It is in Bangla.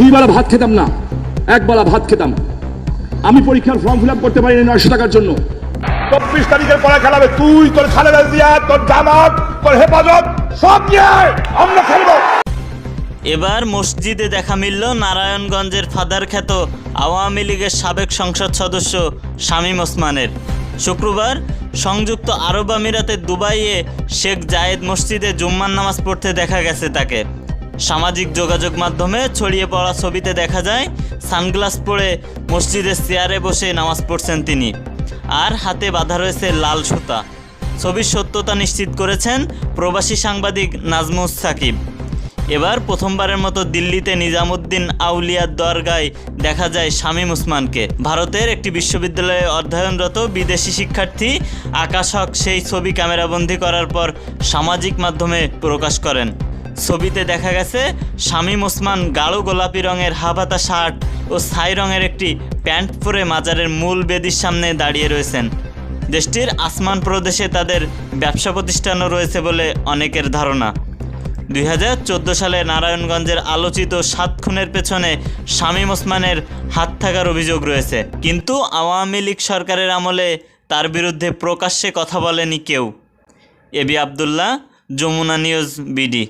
দুই বেলা ভাত খেতাম না এক বেলা ভাত খেতাম। আমি পরীক্ষার ফর্ম ফিল আপ করতে পারিনি নয়শো টাকার জন্য। চব্বিশ তারিখের পরে খেলাবে তুই তোর খালেদা জিয়া তোর জামাত তোর হেফাজত সব নিয়ে আমরা খেলব। এবার মসজিদে দেখা মিলল নারায়ণগঞ্জের ফাদার খ্যাত আওয়ামী লীগের সাবেক সংসদ সদস্য শামীম ওসমানের। শুক্রবার সংযুক্ত আরব আমিরাতের দুবাইয়ে শেখ জায়েদ মসজিদে জুম্মার নামাজ পড়তে দেখা গেছে তাকে। সামাজিক যোগাযোগ মাধ্যমে ছড়িয়ে পড়া ছবিতে দেখা যায়, সানগ্লাস পরে মসজিদের চেয়ারে বসে নামাজ পড়ছেন তিনি। আর হাতে বাঁধা রয়েছে লাল সুতা। ছবির সত্যতা নিশ্চিত করেছেন প্রবাসী সাংবাদিক নাজমুস সাকিব। এবার প্রথমবারের মতো দিল্লিতে নিজামুদ্দিন আউলিয়ার দরগায় দেখা যায় শামীম উসমানকে। ভারতের একটি বিশ্ববিদ্যালয়ে অধ্যয়নরত বিদেশি শিক্ষার্থী আকাশ হক সেই ছবি ক্যামেরাবন্দি করার পর সামাজিক মাধ্যমে প্রকাশ করেন। ছবিতে দেখা গেছে শামীম ওসমান গাঢ় গোলাপি রঙের হাফাতা শার্ট ও ছাই রঙের একটি প্যান্ট পরে মাজারের মূল বেদির সামনে দাঁড়িয়ে রয়েছেন। দেশটির আসমান প্রদেশে তাদের ব্যবসা প্রতিষ্ঠানও রয়েছে বলে অনেকের ধারণা। দুই হাজার চোদ্দ সালে নারায়ণগঞ্জের আলোচিত সাত খুনের পেছনে শামীম ওসমানের হাত থাকার অভিযোগ রয়েছে। কিন্তু আওয়ামী লীগ সরকারের আমলে তার বিরুদ্ধে প্রকাশ্যে কথা বলেনি কেউ। AB Abdullah, Jamuna news, BD.